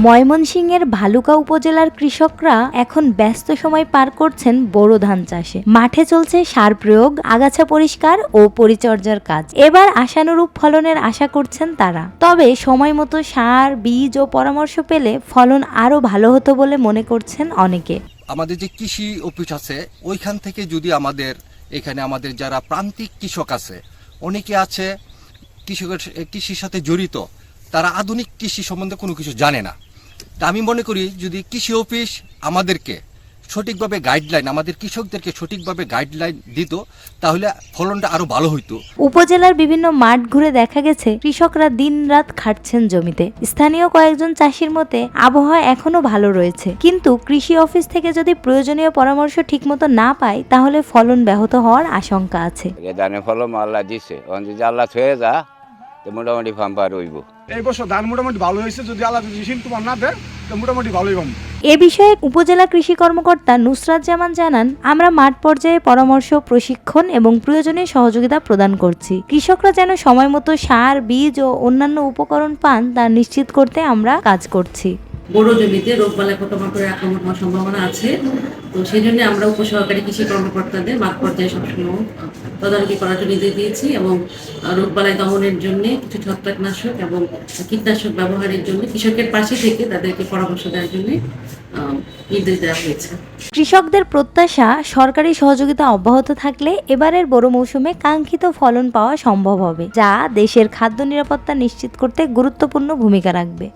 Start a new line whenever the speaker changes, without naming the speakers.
ময়মনসিংহের ভালুকা উপজেলার কৃষকরা এখন ব্যস্ত সময় পার করছেন বোরো ধান চাষে। মাঠে চলছে সার প্রয়োগ, আগাছা পরিষ্কার ও পরিচর্যার কাজ। এবার আশানুরূপ ফলনের আশা করছেন তারা। তবে সময় মতো সার, বীজ ও পরামর্শ পেলে ফলন আরও ভালো হতো বলে মনে করছেন অনেকে।
আমাদের যে কৃষি অফিস আছে, ওইখান থেকে যদি আমাদের, এখানে আমাদের যারা প্রান্তিক কৃষক আছে, অনেকে আছে কৃষকের, কৃষির সাথে জড়িত, তারা আধুনিক কৃষি সম্বন্ধে কোনো কিছু জানে না। তা আমি মনে করি যদি কৃষি অফিস আমাদেরকে সঠিকভাবে গাইডলাইন আমাদের কৃষকদেরকে সঠিকভাবে গাইডলাইন দিত তাহলে ফলনটা আরও ভালো হইতো।
উপজেলার বিভিন্ন মাঠ ঘুরে দেখা গেছে কৃষকরা দিনরাত খাটছেন জমিতে। স্থানীয় কয়েকজন চাষির মতে আবহাওয়া এখনও ভালো রয়েছে। কিন্তু কৃষি অফিস থেকে যদি প্রয়োজনীয় পরামর্শ ঠিকমতো না পায় তাহলে ফলন ব্যাহত হওয়ার আশঙ্কা আছে।
এ ধানের ফলন আল্লাহ দিছে। আল্লাহ থয়ে যা মোটামুটি ফাম্পা রইব
এই বছর ধান মোটামুটি ভালো হয়েছে, যদি আল্লাহ যদি তোমার না দেয়, তো মোটামুটি ভালোই পাবো
এ বিষয়ে উপজেলা কৃষি কর্মকর্তা নুসরাত জামান জানান, আমরা মাঠ পর্যায়ে পরামর্শ, প্রশিক্ষণ এবং প্রয়োজনীয় সহযোগিতা প্রদান করছি। কৃষকরা যেন সময় মতো সার, বীজ ও অন্যান্য উপকরণ পান তা নিশ্চিত করতে আমরা কাজ করছি।
বড় জমিতে রোগবালাই পোকামাকড়ের আক্রমণ হওয়ার সম্ভাবনা আছে। তো সেই জন্য আমরা উপসহকারী কৃষি কর্মকর্তাদের মাঠ পর্যায়ে সবসময় তদারকি করার জন্য নির্দেশ দিয়েছি এবং আহ, রোগবালাই দমনের জন্য কিছু ছত্রাকনাশক এবং কীটনাশক ব্যবহারের জন্য কৃষকের পাশে থেকে তাদেরকে পরামর্শ দেওয়ার জন্য নির্দেশ দেওয়া হয়েছে।
কৃষকদের প্রত্যাশা সরকারি সহযোগিতা অব্যাহত থাকলে এবারের বড় মৌসুমে কাঙ্ক্ষিত ফলন পাওয়া সম্ভব হবে যা দেশের খাদ্য নিরাপত্তা নিশ্চিত করতে গুরুত্বপূর্ণ ভূমিকা রাখবে।